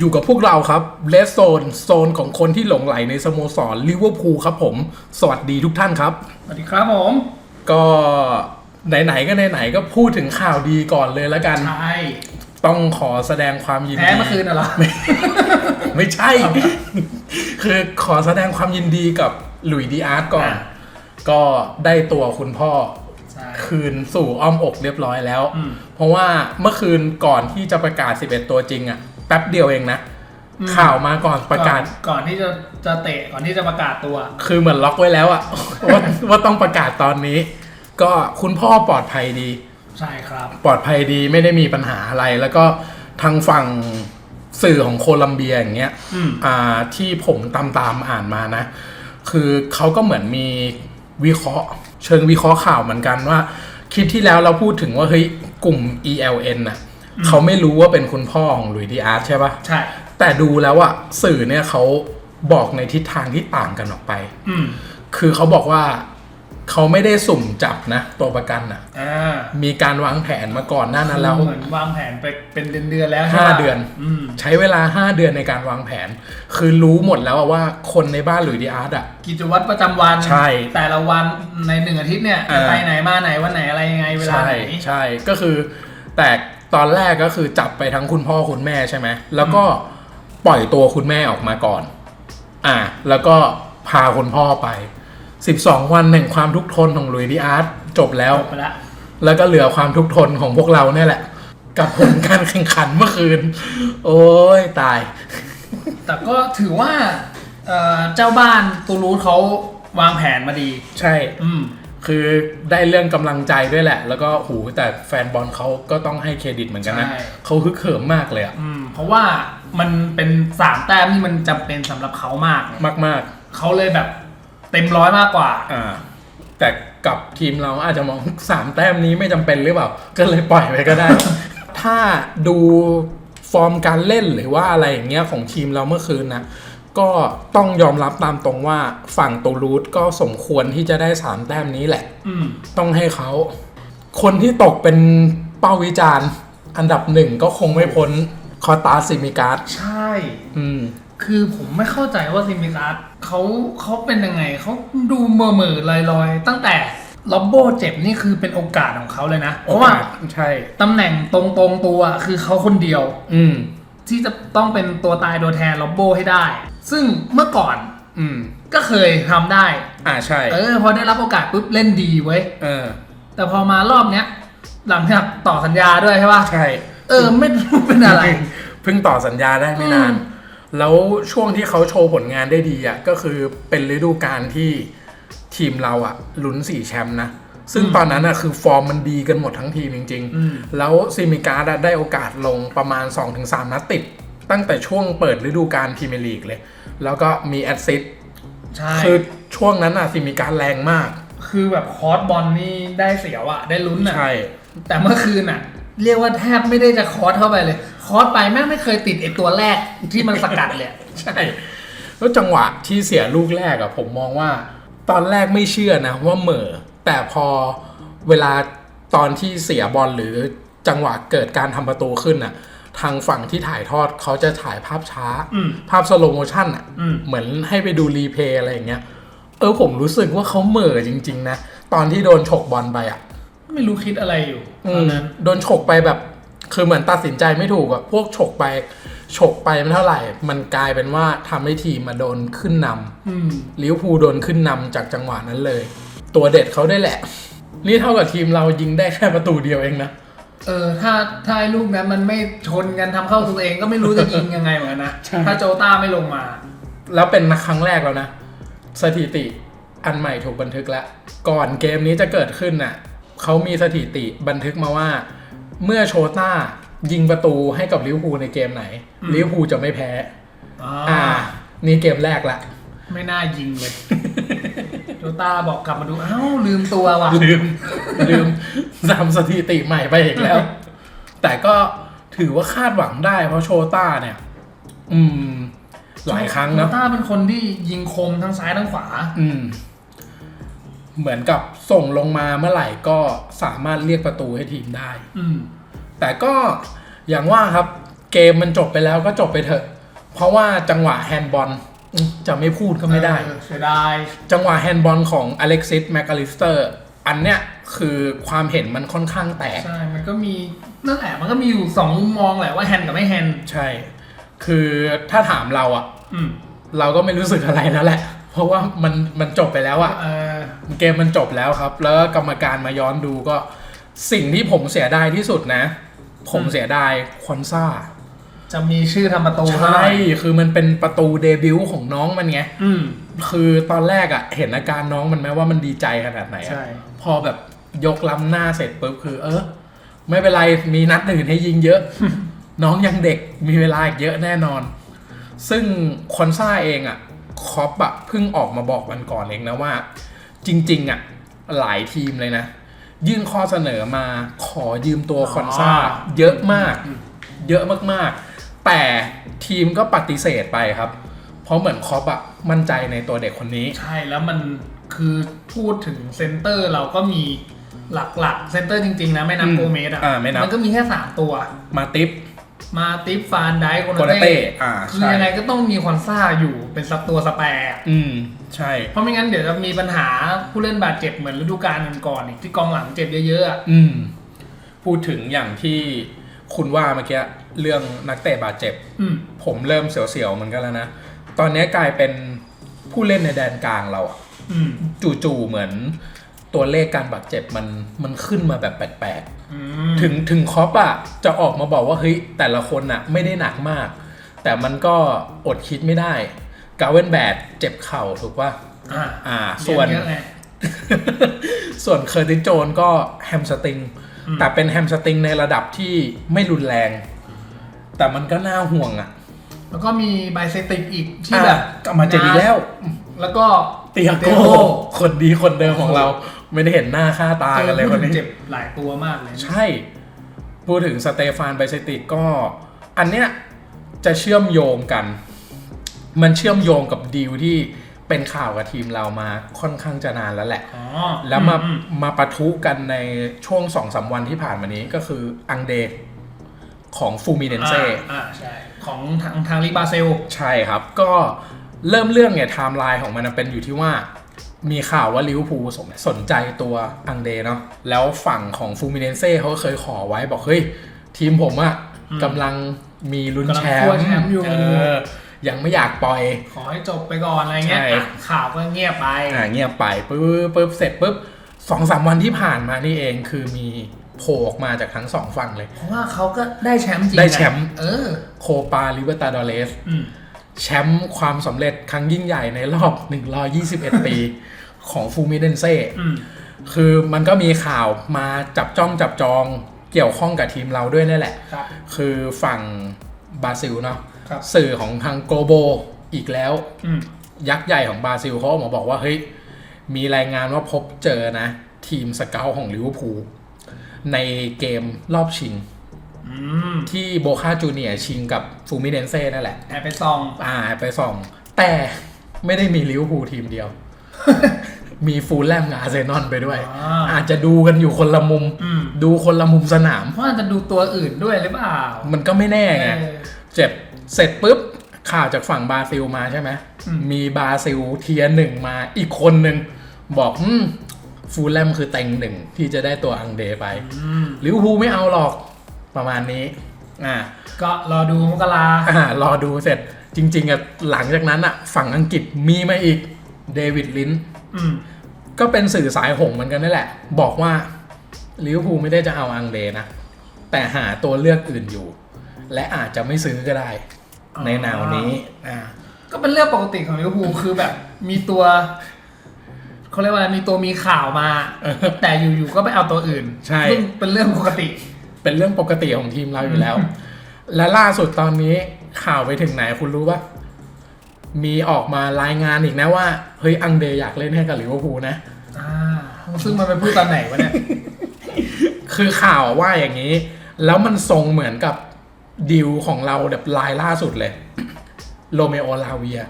อยู่กับพวกเราครับเลสโซนโซนของคนที่หลงไหลในสโมสรลิเวอร์พูลครับผม สวัสดีทุกท่านครับ สวัสดีครับผม ก็ไหนๆก็ไหนๆก็พูดถึงข่าวดีก่อนเลยแล้วกัน ใช่ ต้องขอแสดงความยินดีแพ้เมื่อคืนน่ะเหรอ ไม่ใช่ คือขอแสดงความยินดีกับหลุยส์ดีอาร์ตก่อน อะ ก็ได้ตัวคุณพ่อ ใช่ คืนสู่อ้อมอกเรียบร้อยแล้ว อืม เพราะว่าเมื่อคืนก่อนที่จะประกาศ 11 ตัวจริงอะ แป๊บเดียวเองนะ อืม ข่าวมาก่อนประกาศ อนก่อนที่จะจะเตะก่อนที่จะประกาศตัว คือเหมือนล็อกไว้แล้วอะว่าว่าต้องประกาศตอนนี้ ก็คุณพ่อปลอดภัยดี ใช่ครับ ปลอดภัยดีไม่ได้มีปัญหาอะไร แล้วก็ทางฝั่งสื่อของโคลัมเบียอย่างเงี้ย อืม อ่าที่ผมตามตามๆอ่านมานะ คือเขาก็เหมือนมีวิเคราะห์ เชิงวิเคราะห์ข่าวเหมือนกันว่า คลิปที่แล้วเราพูดถึงว่าเฮ้ยกลุ่ม ELN น่ะ เขาไม่รู้ว่าเป็นคุณพ่อของหลุยส์ดีอาร์ตใช่ปะใช่ แต่ดูแล้วอะสื่อเนี่ยเขาบอกในทิศทางที่ต่างกันออกไป อืมคือเขาบอกว่าเขาไม่ได้สุ่มจับนะตัวประกันอะอ่ามีการวางแผนมาก่อนหน้านั้นแล้ว เหมือนวางแผนไปเป็นเดือนๆแล้วใช่ห้าปะเดือน อืมใช้เวลา 5 เดือนในการวางแผน คือรู้หมดแล้วอะว่าคนในบ้านหลุยส์ดีอาร์ตอะ กิจวัตรประจำวันใช่ แต่ละวันในหนึ่งอาทิตย์เนี่ยอ่าไปไหนมาไหนวันไหนอะไรยังไงเวลาใช่ไหน ใช่ก็คือแต่ ตอนแรกก็คือจับไปทั้งคุณพ่อคุณแม่ใช่ไหมแล้วก็ปล่อยตัวคุณแม่ออกมาก่อน อ่า แล้วก็พาคุณพ่อไป 12 วันแห่งความทุกข์ทนของหลุยส์ดีอาร์ตจบแล้ว จบไปละแล้วก็เหลือความทุกข์ทนของพวกเราเนี่ยแหละ กับผลการแข่งขันเมื่อคืน โอ้ยตาย แต่ก็ถือว่าเอ่อเจ้าบ้านตูรูสเขาวางแผนมาดี ใช่ อืม คือได้เรื่องกำลังใจด้วยแหละ แล้วก็หูแต่แฟนบอลเขาก็ต้องให้เครดิตเหมือนกันนะใช่เขาฮึกเหิมมากเลยอะอืมเพราะว่ามันเป็นสามแต้มที่มันจำเป็นสำหรับเขามากไงมากมากเขาเลยแบบเต็มร้อยมากกว่าๆอ่า แต่กับทีมเราอาจจะมองสามแต้มนี้ไม่จำเป็นหรือเปล่าก็เลยปล่อยไปก็ได้ ถ้าดูฟอร์มการเล่นหรือว่าอะไรอย่างเงี้ยของทีมเราเมื่อคืนนะ ก็ต้องยอมรับตามตรงว่าฝั่งตูรูสก็สมควรที่จะได้สามแต้มนี้แหละอืมต้องให้เขา คนที่ตกเป็นเป้าวิจารณ์ อันดับหนึ่งก็คงไม่พ้นคอตาซิมิการ์ดใช่ อืม คือผมไม่เข้าใจว่าซิมิการ์ดเขาเขาเป็นยังไง เขาดูเมื่อเมื่อลอยลอยๆตั้งแต่ล็อบโบเจ็บนี่คือเป็นโอกาสของเขาเลยนะ เพราะว่าใช่ตำแหน่งตรงตรงๆตัวคือเขาคนเดียว อืมที่จะต้องเป็นตัวตายตัวแทนล็อบโบให้ได้ซึ่งเมื่อก่อนอืมก็เคยทำได้ อ่าใช่เออพอได้รับโอกาสปุ๊บเล่นดีเว้ย เออแต่พอมารอบเนี้ย หลังจากต่อสัญญาด้วยใช่ปะใช่เออ ไม่รู้เป็นอะไรเพิ่งต่อสัญญาได้ไม่นาน อืม แล้วช่วงที่เขาโชว์ผลงานได้ดีอะก็คือเป็นฤดูกาลที่ทีมเราอะลุ้นสี่แชมป์นะ ซึ่งตอนนั้นอะคือฟอร์มมันดีกันหมดทั้งทีมจริงอืมๆแล้วซิมิการ์ดอะได้โอกาสลงประมาณ 2-3 นัดติด ตั้งแต่ช่วงเปิดฤดูกาลพรีเมียร์ลีกเลย แล้วก็มีแอดซิสต์ใช่คือช่วงนั้นอะซิมิการ์ดแรงมาก คือแบบคอร์สบอลนี่ได้เสียวอะได้ลุ้นอะใช่ แต่เมื่อคืนอะเรียกว่าแทบไม่ได้จะคอร์สเข้าไปเลย คอร์สไปแม่งไม่เคยติดไอตัวแรกที่มันสกัดเลยอะใช่ แล้วจังหวะที่เสียลูกแรกอะผมมองว่า ตอนแรกไม่เชื่อนะว่าเหม่อแต่พอเวลาตอนที่เสียบอลหรือจังหวะเกิดการทำประตูขึ้นอะ ทางฝั่งที่ถ่ายทอดเขาจะถ่ายภาพช้าอืมภาพสโลโมชั่นอะอืมเหมือนให้ไปดูรีเพลย์อะไรอย่างเงี้ยเออผมรู้สึกว่าเขาเหม่อจริง ๆ นะ ตอนที่โดนฉกบอลไปอะไม่รู้คิดอะไรอยู่อืตอนมนั้นโดนฉกไปแบบ คือเหมือนตัดสินใจไม่ถูกอะพวกฉกไปฉกไปไม่เท่าไหร่ มันกลายเป็นว่าทำให้ทีมมาโดนขึ้นนำอืมลิเวอร์พูลโดนขึ้นนำจากจังหวะนั้นเลย ตัวเด็ดเขาได้แหละ นี่เท่ากับทีมเรายิงได้แค่ประตูเดียวเองนะ เออถ้าถ้าไอ้ลูกนั้นมันไม่ชนกันทำเข้าตัวเองก็ไม่รู้จะยิงยังไงเหมือนกันนะ ใช่ ถ้าโจต้าไม่ลงมา แล้วเป็นครั้งแรกแล้วนะ สถิติอันใหม่ถูกบันทึกแล้ว ก่อนเกมนี้จะเกิดขึ้นน่ะเขามีสถิติบันทึกมาว่า เมื่อโชต้ายิงประตูให้กับลิเวอร์พูลในเกมไหนอืม ลิเวอร์พูลจะไม่แพ้ อ่า อ่า นี่เกมแรกละ ไม่น่ายิงเลย โจต้าบอกกลับมาดูเอ้าลืมตัวว่ะ ลืม ลืมทำสถิติใหม่ไปอีกแล้ว แต่ก็ถือว่าคาดหวังได้ เพราะโชต้าเนี่ย อืม หลายครั้งเนอะโจต้าเป็นคนที่ยิงคมทั้งซ้ายทั้งขวา อืม เหมือนกับส่งลงมาเมื่อไหร่ก็สามารถเรียกประตูให้ทีมได้ อืม แต่ก็อย่างว่าครับ เกมมันจบไปแล้วก็จบไปเถอะ เพราะว่าจังหวะแฮนด์บอลอืม จะไม่พูดก็ไม่ได้ เออเสียดาย จังหวะแฮนด์บอลของอเล็กซิสแมคอลิสเตอร์อันเนี้ยคือความเห็นมันค่อนข้างแตก ใช่ มันก็มีนั่นแหละ มันก็มีอยู่สองมุมมองแหละว่าแฮนด์กับไม่แฮนด์ใช่ คือถ้าถามเราอะอืมเราก็ไม่รู้สึกอะไรแล้วแหละ เพราะว่ามันมันจบไปแล้วอะเออเกมมันจบแล้วครับ แล้วกรรมการมาย้อนดูก็ สิ่งที่ผมเสียดายที่สุดนะ ผมเสียดายคอนซ่า จะมีชื่อทำประตูใช่คือมันเป็นประตูเดบิวต์ของน้องมันไงอืมคือตอนแรกอะเห็นอาการน้องมันไหมว่ามันดีใจขนาดไหนอะใช่พอแบบยกล้ำหน้าเสร็จปุ๊บคือ เออ ไม่เป็นไรมีนัดอื่นให้ยิงเยอะ น้องยังเด็กมีเวลาอีกเยอะแน่นอน ซึ่งคอนซ่าเองอะคอปอะเพิ่งออกมาบอกวันก่อนเองนะว่า จริง ๆอะหลายทีมเลยนะ ยื่นข้อเสนอมาขอยืมตัวคอนซ่าเยอะมาก เยอะมากๆ แต่ทีมก็ปฏิเสธไปครับ เพราะเหมือนคอปอะมั่นใจในตัวเด็กคนนี้ ใช่แล้วมันคือพูดถึงเซนเตอร์เราก็มีหลักๆ เซนเตอร์จริง ๆ นะไม่นับอืมโกเมสอะอ่าไม่นับนก็มีแค่สามตัว มาติปมาติฟฟานไดโกโกนานาเต้เต้อ่าคือใช่ ยังไงก็ต้องมีคอนซ่าอยู่เป็นสักตัวสแปร์อะอืม ใช่ เพราะไม่งั้นเดี๋ยวจะมีปัญหาผู้เล่นบาดเจ็บเหมือนฤดูกาลก่อนๆอีกที่กองหลังเจ็บเยอะๆอะอืม พูดถึงอย่างที่คุณว่าเมื่อกี้ เรื่องนักเตะบาดเจ็บ อืมผมเริ่มเสียวๆเหมือนกันแล้วนะ ตอนนี้กลายเป็นผู้เล่นในแดนกลางเราอะอืมจู่ๆเหมือนตัวเลขการบาดเจ็บมันมันขึ้นมาแบบแปลกอืมๆถึงถึงคอปอะจะออกมาบอกว่าเฮ้ยแต่ละคนอะไม่ได้หนักมาก แต่มันก็อดคิดไม่ได้กาเวนแบดเจ็บเข่าถูกป่ะอ่าอ่า ส่วนเยอะไง ส่วนเคอร์ติสโจนก็แฮมสตริง อืม แต่เป็นแฮมสตริงในระดับที่ไม่รุนแรง แต่มันก็น่าห่วงอะแล้วก็มีไบเซติกอีกที่แบบอะกลับมาเจ็บอีกแล้ว แล้วก็เตียโก้คนดีคนเดิมของเรา ไม่ได้เห็นหน้าค่าตาเจกันอเลยผู้คนเล่นนี้เจ็บหลายตัวมากเลย ใช่ พูดถึงสเตฟานไบเซติกก็ อันเนี้ยจะเชื่อมโยงกัน มันเชื่อมโยงกับดีลที่เป็นข่าวกับทีมเรามาค่อนข้างจะนานแล้วแหละ อ๋อแล้วมาอืมาปะทุกันในช่วงสองสามวันที่ผ่านมานี้ก็คืออังเด ของฟูมิเนนเซ่อ่าอ่าใช่ของทางทางลีบาเซล ใช่ครับ ก็เริ่มเรื่องเนี่ยไทม์ไลน์ของมันเป็นอยู่ที่ว่า มีข่าวว่าลิเวอร์พูลสนสนใจตัวอังเดเนาะแล้วฝั่งของฟูมิเนนเซ่เขาก็เคยขอไว้บอกเฮ้ย ทีมผมอะอืมกำลังมีลุ้นกำลังแชคั่วมป์แชมป์อยู่เออยังไม่อยากปล่อย ขอให้จบไปก่อนอะไรเงี้ยใช่อะข่าวก็เงียบไปอ่าเงียบไปปุ๊บปุ๊บเสร็จปุ๊บสองสามวันที่ผ่านมานี่เองคือมี โผล่ออกมาจากทั้งสองฝั่งเลย เพราะว่าเขาก็ได้แชมป์จริงได้แชมป์เออโคปาลิเบอร์ตาดอเลสอืมแชมป์ความสำเร็จครั้งยิ่งใหญ่ในรอบ 121 ปีของฟูมิเดนเซ่อืมคือมันก็มีข่าวมาจับจ้องจับจองเกี่ยวข้องกับทีมเราด้วยนี่แหละครับคือฝั่งบราซิลเนาะครับสื่อของทางโกโบอีกแล้วอืมยักษ์ใหญ่ของบราซิลเขาออกมาบอกว่า เฮ้ย มีรายงานว่าพบเจอนะ ทีมสเกลของลิเวอร์พูล ในเกมรอบชิงอืมที่โบคาจูเนียร์ชิงกับฟูมิเดนเซ่นั่นแหละแอบไปซอง อ่าไปส่อง แต่ไม่ได้มีลิเวอร์พูลทีมเดียว มีฟูลแลมกับอาร์เซนอลไปด้วยอ่าอาจจะดูกันอยู่คนละมุมอืมดูคนละมุมสนามเพราะอาจจะดูตัวอื่นด้วยหรือเปล่า มันก็ไม่แน่ไงเออเจ็บเสร็จปุ๊บข่าวจากฝั่งบราซิลมาใช่ไหมอืมมีบราซิลเทียร์หนึ่งมาอีกคนหนึ่งบอกอืม ฟูลแลมคือเต็งหนึ่งที่จะได้ตัวอังเดไปอืมลิเวอร์พูลไม่เอาหรอกประมาณนี้อ่าก็รอดูมกราอ่ารอดูเสร็จจริงๆอะหลังจากนั้นอะฝั่งอังกฤษมีมาอีกเดวิดลินอืมก็เป็นสื่อสายหงส์เหมือนกันนั่นแหละ บอกว่าลิเวอร์พูลไม่ได้จะเอาอังเดนะ แต่หาตัวเลือกอื่นอยู่ และอาจจะไม่ซื้อก็ได้อ๋อในแนวนี้อ่าก็เป็นเรื่องปกติของลิเวอร์พูลคือแบบมีตัว เขาเรียกว่าอะไรมีตัวมีข่าวมา แต่อยู่ๆก็ไปเอาตัวอื่นใช่ ซึ่งเป็นเรื่องปกติ เป็นเรื่องปกติของทีมเราอยู่แล้ว และล่าสุดตอนนี้ข่าวไปถึงไหนคุณรู้ปะมีออกมารายงานอีกนะว่า เฮ้ย อังเดอยากเล่นให้กับลิเวอร์พูลนะ อ่า ซึ่งมันไปพูดตอนไหนวะเนี่ย คือข่าวว่าอย่างนี้ แล้วมันทรงเหมือนกับดีลของเราแบบลายล่าสุดเลย โรเมโอลาเวีย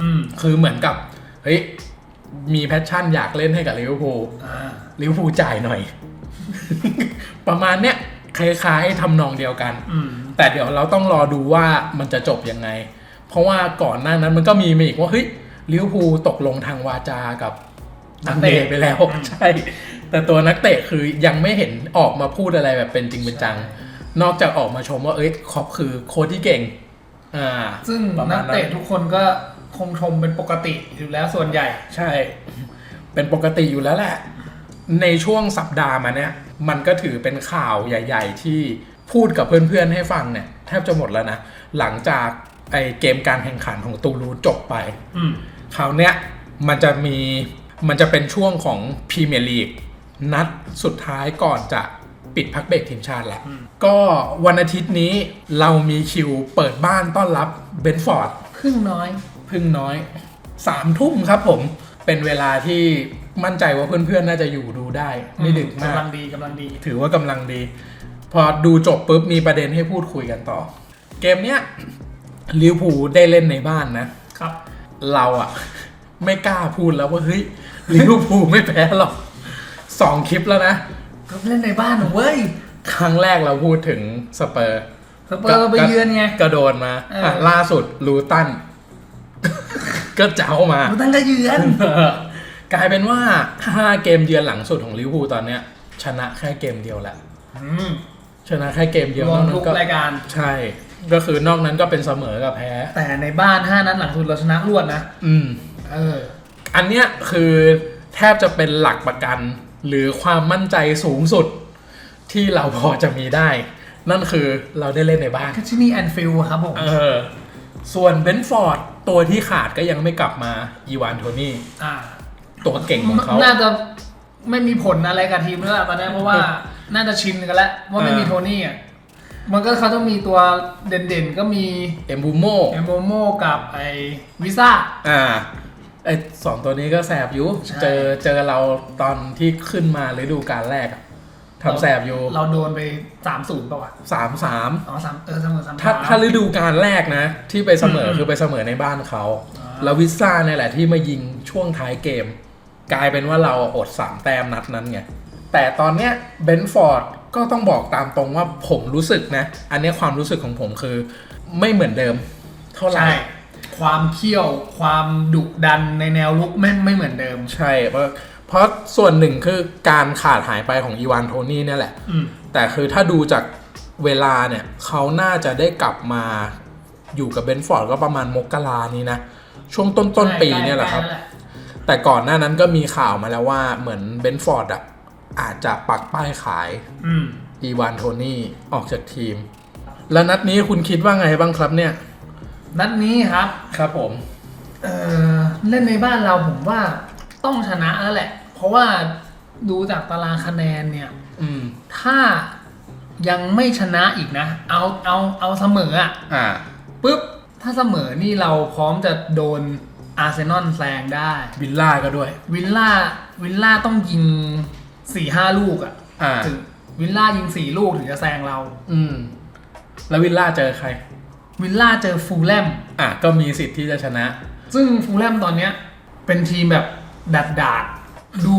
อืม คือเหมือนกับ เฮ้ย มีแพชชั่นอยากเล่นให้กับลิเวอร์พูลอ่าลิเวอร์พูลจ่ายหน่อย ประมาณเนี้ยคล้ายๆทำนองเดียวกันอืมแต่เดี๋ยวเราต้องรอดูว่ามันจะจบยังไง เพราะว่าก่อนหน้านั้นมันก็มีมาอีกว่าเฮ้ยลิเวอร์พูลตกลงทางวาจากับนักเตะไปแล้วใช่ แต่ตัวนักเตะคือยังไม่เห็นออกมาพูดอะไรแบบเป็นจริงเป็นจัง นอกจากออกมาชมว่าเอ้ยครอปคือโค้ชที่เก่ง อ่า ซึ่งประมานัณกเตะทุกคนก็ คงชมเป็นปกติอยู่แล้วส่วนใหญ่ ใช่ เป็นปกติอยู่แล้วแหละ ในช่วงสัปดาห์มาเนี้ยมันก็ถือเป็นข่าวใหญ่ ๆ ที่พูดกับเพื่อนๆให้ฟังเนี่ยแทบจะหมดแล้วนะ หลังจากไอเกมการแข่งขันของตูรูจบไปอืมคราวเนี้ยมันจะมีมันจะเป็นช่วงของพรีเมียร์ลีกนัดสุดท้ายก่อนจะปิดพักเบรกทีมชาติแหละอืมก็วันอาทิตย์นี้เรามีคิวเปิดบ้านต้อนรับเบนฟอร์ดพึ่งน้อย พึ่งน้อยสามทุ่มครับผมเป็นเวลาที่มั่นใจว่าเพื่อนๆ น่าจะอยู่ดูได้ ไม่ดึกมากกำลังดีกำลังดี ถือว่ากำลังดี พอดูจบปุ๊บมีประเด็นให้พูดคุยกันต่อ เกมเนี้ยลิเวอร์พูลได้เล่นในบ้านนะครับ เราอะไม่กล้าพูดแล้วว่าเฮ้ยลิเวอร์พูลไม่แพ้หรอกสองคลิปแล้วนะก็เล่นในบ้านเหรอเว้ยครั้งแรกเราพูดถึงสเปอร์สเปอร์ไปเยือนไงกระโดดมาเอออะล่าสุดลูตัน ก็เจ้ามากูตั้งก็เยือน กลายเป็นว่า 5 เกมเยือนหลังสุดของลิเวอร์พูลตอนเนี้ย ชนะแค่เกมเดียวแหละ อืมชนะแค่เกมเดียวนรอวกมนั้ทุกนก็รายการ ใช่ ก็คือนอกนั้นก็เป็นเสมอกับแพ้ แต่ในบ้านห้านัดหลังสุดเราชนะรวดนะ อืม เออ อันเนี้ยคือแทบจะเป็นหลักประกัน หรือความมั่นใจสูงสุด ที่เราพอจะมีได้ นั่นคือเราได้เล่นในบ้าน ก็ที่นี่แอนฟิลด์ครับผม เออ ส่วนเบนฟอร์ด ตัวที่ขาดก็ยังไม่กลับมาอีวานโทนี่อ่า ตัวเก่งของเขา น่าจะไม่มีผลอะไรกับทีมแล้วล่ะตอนนี้เพราะว่าน่าจะชินกันแล้วว่าไม่มีเออโทนี่อะมันก็เขาต้องมีตัวเด่นๆ ก็มีเอมบูโมเอมโบโมกับไอวิซ่าอ่าไอสองตัวนี้ก็แสบอยู่ใช่เจอเจอเราตอนที่ขึ้นมาฤดูกาลแรกอะ ทำแสบอยู่เราโดนไปสามศูนย์ป่าวะสามสามอ๋อสามเออเสมอสามถ้าถ้าฤดูกาลแรกนะ ที่ไปเสมออืมคือไปเสมอในบ้านเขาอ่าแล้ววิซ่าเนี่ยแหละที่มายิงช่วงท้ายเกม กลายเป็นว่าเราอดสามแต้มนัดนั้นไงแต่ตอนเนี้ยเบนฟอร์ดก็ต้องบอกตามตรงว่าผมรู้สึกนะ อันเนี้ยความรู้สึกของผมคือ ไม่เหมือนเดิม เท่าไหร่ใช่ความเขี้ยวความดุดันในแนวลุกไม่ไม่เหมือนเดิม ใช่เพราะเพ ราะส่วนหนึ่งคือการขาดหายไปของอีวานโทนี่เนี่ยแหละอืมแต่คือถ้าดูจากเวลาเนี่ยเขาน่าจะได้กลับมาอยู่กับเบนฟอร์ดก็ประมาณมกรานี้นะ ช่วงต้นต้นๆปีเนี่ยแหละครับใกล้ๆแต่ก่อนหน้านั้นก็มีข่าวมาแล้วว่าเหมือนเบนฟอร์ดอะอาจจะปักป้ายขายอืมอีวานโทนี่ออกจากทีม แล้วนัดนี้คุณคิดว่าไงบ้างครับเนี่ย นัดนี้ครับ ครับผมเออเล่นในบ้านเราผมว่าต้องชนะแล้วแหละเพ ราะว่าดูจากตารางคะแนนเนี่ย อืม ถ้ายังไม่ชนะอีกนะ เอาเอาเอาเสมออะอ่าปุ๊บ ถ้าเสมอนี่เราพร้อมจะโดนอาร์เซนอลแซงได้ วิลล่าก็ด้วย วิลล่าวิลล่าต้องยิงสี่ห้าลูกอะอ่า ถึงวิลล่ายิงสี่ลูกถึงจะแซงเรา อืม แล้ววิลล่าเจอใคร วิลล่าเจอฟูลแลม อะก็มีสิทธิ์ที่จะชนะ ซึ่งฟูลแลมตอนเนี้ยเป็นทีมแบบดัดดาดๆ ดู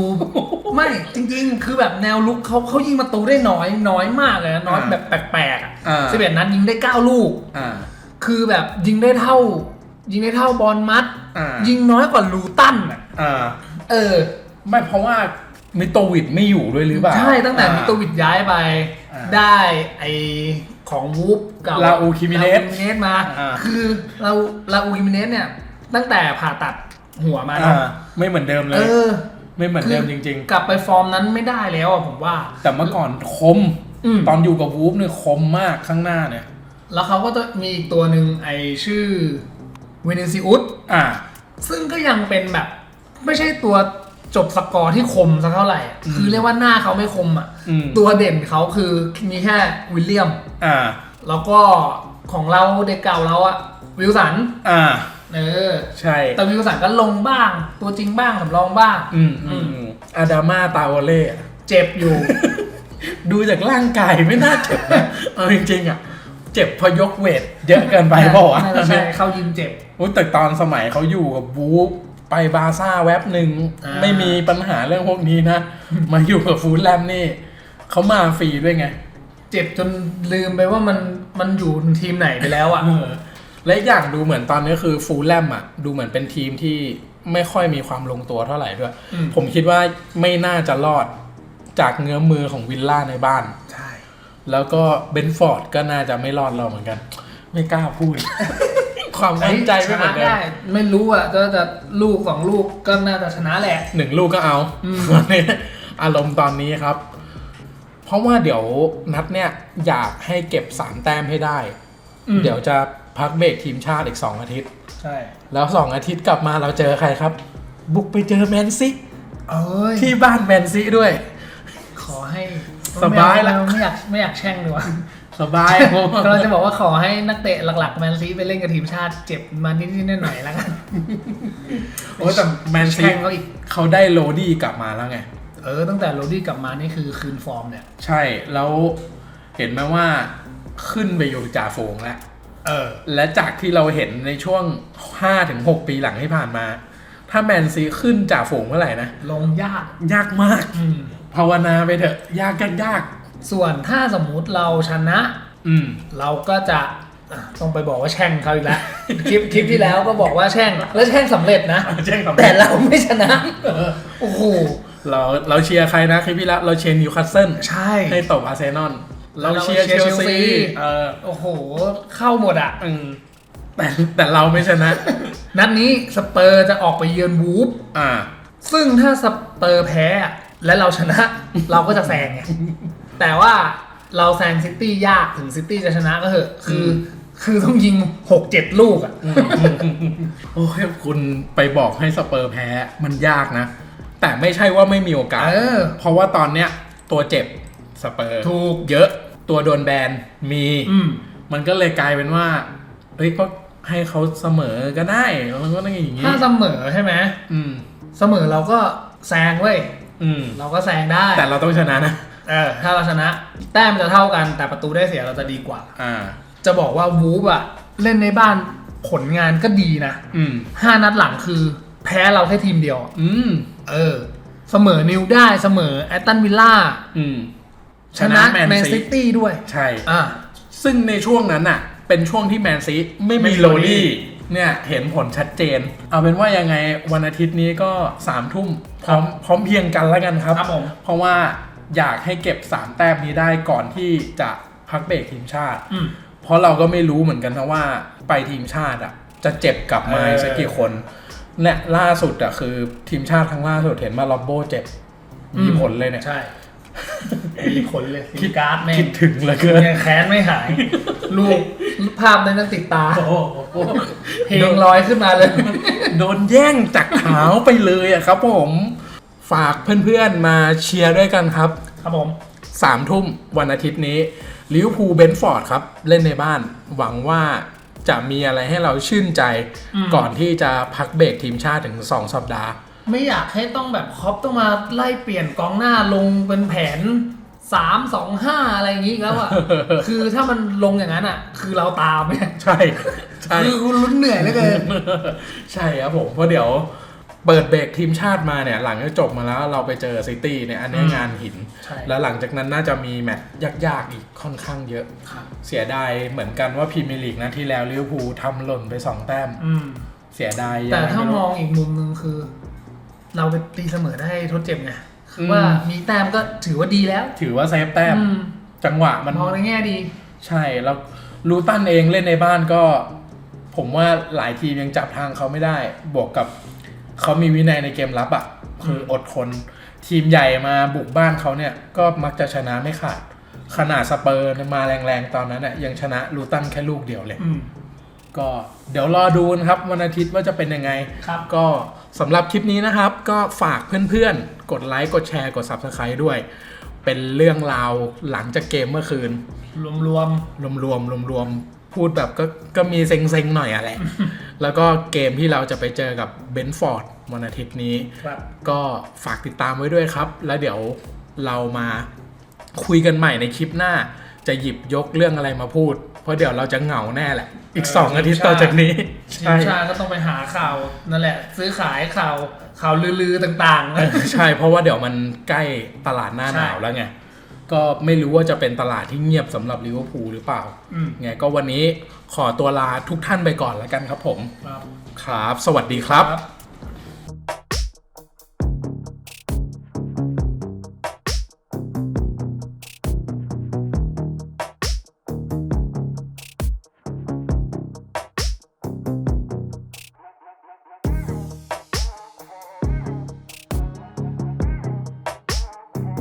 ไม่จริง ๆ คือแบบแนวลุกเขาเขายิงประตูได้น้อยน้อยมากเลยนะน้อยอ่าแบบแปลกๆอะอ่าสิบเอ็ดนัดยิงได้เก้าลูก อ่า คือแบบยิงได้เท่า ยิงได้เท่าบอลมัด อ่ายิงน้อยกว่าลูตันอะอ่าเออ ไม่เพราะว่ามิโตวิดไม่อยู่ด้วยหรือเปล่าใช่ตั้งแต่อ่า มิโตวิดย้ายไป อ่าได้ไอของวูฟกับลาอูคิมิเนสลาอูคิมิเนสมา อ่า คือเราลาอูคิมิเนสเนี่ย ตั้งแต่ผ่าตัดหัวมาอ่าเนาะไม่เหมือนเดิมเลเอย อ ไม่เหมือนเดิมจริงกลับไปฟอร์มนั้นไม่ได้แล้วอะผมว่าๆแต่เมื่อก่อนคม อืม ตอนอยู่กับวูฟเนี่ยคมมากข้างหน้าเนี่ย แล้วเขาก็จะมีอีกตัวหนึ่งไอชื่อเวเนซิอุสอ่า ซึ่งก็ยังเป็นแบบ ไม่ใช่ตัวจบสกอร์ที่คมสักเท่าไหร่อะอืมคือเรียกว่าหน้าเขาไม่คมอะ อืม ตัวเด่นเขาคือมีแค่วิลเลียม อ่า แล้วก็ของเราเด็กเก่าเราอะวิลสัน อ่า เออใช่แต่วิลสันก็ลงบ้าง ตัวจริงบ้างสำรองบ้างอืมอืมอืมอาดามาตาวเล่เจ็บอยู่ ดูจากร่างกายไม่น่าเจ็บนะเอาจริงๆอะ เจ็บเพอยกเวทเยอะเกินไปเปล่าวะน่าจะใช่เข้ายิมเจ็บอุ๊ยแต่ตอนสมัยเขาอยู่กับวูฟไปบาร์ซ่าแว็บหนึ่งอ่าไม่มีปัญหาเรื่องพวกนี้นะ มาอยู่กับฟูลแลมนี่เขามาฟรีด้วยไง เจ็บจนลืมไปว่ามันมันอยู่ทีมไหนไปแล้วอะเออ และอีกอย่างดูเหมือนตอนนี้คือฟูลแลมอะ ดูเหมือนเป็นทีมที่ไม่ค่อยมีความลงตัวเท่าไหร่ด้วยอืมผมคิดว่าไม่น่าจะรอดจากเงื้อมือของวิลล่าในบ้าน ใช่ แล้วก็เบนฟอร์ดก็น่าจะไม่รอดเราเหมือนกัน ไม่กล้าพูด ความมั่นใจไม่เหมือนเดิมได้ไม่รู้อะจะจะลูกสองลูกก็น่าจะชนะแหละหนึ่งลูกก็เอาอืมตอนนี้อารมณ์ตอนนี้ครับ เพราะว่าเดี๋ยวนัดเนี่ยอยากให้เก็บสามแต้มให้ได้อืมเดี๋ยวจะ พักเบรกทีมชาติอีก 2 อาทิตย์ ใช่ แล้วสองอาทิตย์กลับมาเราเจอใครครับ บุกไปเจอแมนซีเอ้ยที่บ้านแมนซีด้วย ขอให้สบายละ ไม่อยากไม่อยากแช่งดีกว่าสบายก็เราจะบอกว่าขอให้นักเตะหลักๆ แมนซีไปเล่นกับทีมชาติเจ็บมานิดๆหน่อยๆแล้วกันโอ้ยแต่แมนซีแช่งเขาอีกเขาได้โรดี้กลับมาแล้วไง เออ ตั้งแต่โรดี้กลับมานี่คือคืนฟอร์มเนี่ย ใช่แล้วเห็นไหมว่าขึ้นไปอยู่จ่าฝูงแล้ว เออ และจากที่เราเห็นในช่วง5-6ปีหลังที่ผ่านมา ถ้าแมนซีขึ้นจ่าฝูงเมื่อไหร่นะ ลงยาก ยากมาก อืม ภาวนาไปเถอะ ยากยากยาก ส่วนถ้าสมมุติเราชนะ อืม เราก็จะอะต้องไปบอกว่าแช่งเขาอีกแล้ว คลิปคลิปที่แล้วก็บอกว่าแช่ง แล้วแช่งสำเร็จนะ แช่งสำเร็จแต่เราไม่ชนะ โอ้โห เราเราเชียร์ใครนะคลิปที่แล้วเราเชียร์นิวคาสเซิลใช่ ให้ตบอาร์เซนอล เราเราเชียร์เชีเชยร์ลเชลซีซีเออโอ้โห เข้าหมดอะอืมแต่แต่เราไม่ชนะ นัดนี้สเปอร์จะออกไปเยือนวูฟอ่า ซึ่งถ้าสเปอร์แพ้อะและเราชนะ เราก็จะแซงไงแต่ว่าเราแซงซิตี้ยากถึงซิตี้จะชนะก็เถอะ คือ คือต้องยิงหกเจ็ดลูกอะ โอ้ยคุณไปบอกให้สเปอร์แพ้มันยากนะ แต่ไม่ใช่ว่าไม่มีโอกาสเออเพราะว่าตอนเนี้ยตัวเจ็บสเปอร์ถูกเยอะ ตัวโดนแบนมี อืม มันก็เลยกลายเป็นว่าเฮ้ยก็ให้เขาเสมอก็ได้มันก็ต้องอย่างนี้ถ้าเสมอใช่ไหมอืม เสมอเราก็แซงเว้ยอืม เราก็แซงได้แต่เราต้องชนะนะ เออถ้าเราชนะ แต้มจะเท่ากันแต่ประตูได้เสียเราจะดีกว่า อ่า จะบอกว่าวูฟอะเล่นในบ้านผลงานก็ดีนะอืม ห้านัดหลังคือแพ้เราแค่ทีมเดียวอะอืม เออ เสมอนิวได้เสมอแอตตันวิลล่า อืม ชนะแมนแมนซีซิตี้ด้วย ใช่อ่าซึ่งในช่วงนั้นน่ะ เป็นช่วงที่แมนซีไม่ไม่มีมีโรโรดี้ดี้เนี่ยเห็นผลชัดเจน เอาเป็นว่ายังไงวันอาทิตย์นี้ก็สามทุ่มพร้อมพร้อมเพรียงกันแล้วกันครับครับผมเพราะว่าอยากให้เก็บสามแต้มนี้ได้ก่อนที่จะพักเบรกทีมชาติอืมเพราะเราก็ไม่รู้เหมือนกันนะว่าไปทีมชาติอะจะเจ็บกลับมาเออสักกี่คน และล่าสุดอะคือทีมชาติครั้งล่าสุดเห็นมาล็อบโบเจ็บมีผลเลยเนี่ยใช่ มีผลเลยคิดการ์ดแม่งคิดถึงเหลยเกินยังแค้นไม่หาย รูปภาพนั้นยังติดตา โอ้โหเพลงลอยขึ้นมาเลย โดนแย่งจากเท้าไปเลยอะครับผม ฝากเพื่อนๆมาเชียร์ด้วยกันครับ ครับผมสามทุ่มวันอาทิตย์นี้ลิเวอร์พูลเบนฟอร์ดครับ เล่นในบ้านหวังว่าจะมีอะไรให้เราชื่นใจอืมก่อนที่จะพักเบรกทีมชาติถึง 2 สัปดาห์ ไม่อยากให้ต้องแบบครอปต้องมาไล่เปลี่ยนกองหน้าลงเป็นแผน สามสองห้าอะไรอย่างงี้อีกแล้วอะ คือถ้ามันลงอย่างนั้นอะ คือเราตามเนี่ยใช่ใช่คือคุณลุ้นเหนื่อยเหลือเกินใช่ครับผมเพราะเดี๋ยวเปิดเบรกทีมชาติมาเนี่ย หลังจากจบมาแล้วเราไปเจอซิตี้เนี่ยอันนี้อืมงานหินใช่แล้วหลังจากนั้นน่าจะมีแมตช์ยากๆอีกค่อนข้างเยอะครับเสียดายเหมือนกันว่าพรีเมียร์ลีกนะที่แล้วลิเวอร์พูลทำหล่นไปสองแต้มอืมเสียดายยังแต่ไงถ้าไรู้มองอีกมุมหนึ่งคือ เราไปตีเสมอได้ทดเจ็บไง คือือมว่ามีแต้มก็ถือว่าดีแล้ว ถือว่าเซฟแต้มอืมจังหวะมันมองในแง่ดี ใช่แล้วลูตันเองเล่นในบ้านก็ ผมว่าหลายทีมยังจับทางเขาไม่ได้ บวกกับเขามีวินัยในเกมรับอะ่ะ คืออดทนทีมใหญ่มาบุกบ้านเขาเนี่ย ก็มักจะชนะไม่ขาด ขนาดสเปอร์มาแรงๆ ตอนนั้นน่ะยังชนะลูตันแค่ลูกเดียวเลยอืม ก็เดี๋ยวรอดูนะครับวันอาทิตย์ว่าจะเป็นยังไงครับ ก็สำหรับคลิปนี้นะครับ ก็ฝากเพื่อนๆ กดไลค์กดแชร์กด Subscribe ด้วย เป็นเรื่องราวหลังจากเกมเมื่อคืน รวมรวมรวมๆรวมๆพูดแบบก็ก็มีเซ็งๆหน่อยอะแหละ แล้วก็เกมที่เราจะไปเจอกับเบนฟอร์ดวันอาทิตย์นี้ๆครับ ก็ฝากติดตามไว้ด้วยครับ แล้วเดี๋ยวเรามาคุยกันใหม่ในคลิปหน้า จะหยิบยกเรื่องอะไรมาพูด เพราะเดี๋ยวเราจะเหงาแน่แหละ อีกเออสองอาทิตย์ใช่ต่อจากนี้ทีใช่มชาติก็ต้องไปหาข่าวนั่นแหละ ซื้อขายข่าวข่าวลือๆต่างๆเออใช่ เพราะว่าเดี๋ยวมันใกล้ตลาดหน้าหนาวใช่แล้วไง ก็ไม่รู้ว่าจะเป็นตลาดที่เงียบสำหรับลิเวอร์พูลหรือเปล่าอืมไงก็วันนี้ขอตัวลาทุกท่านไปก่อนแล้วกันครับผม ครับครับสวัสดีครับครับ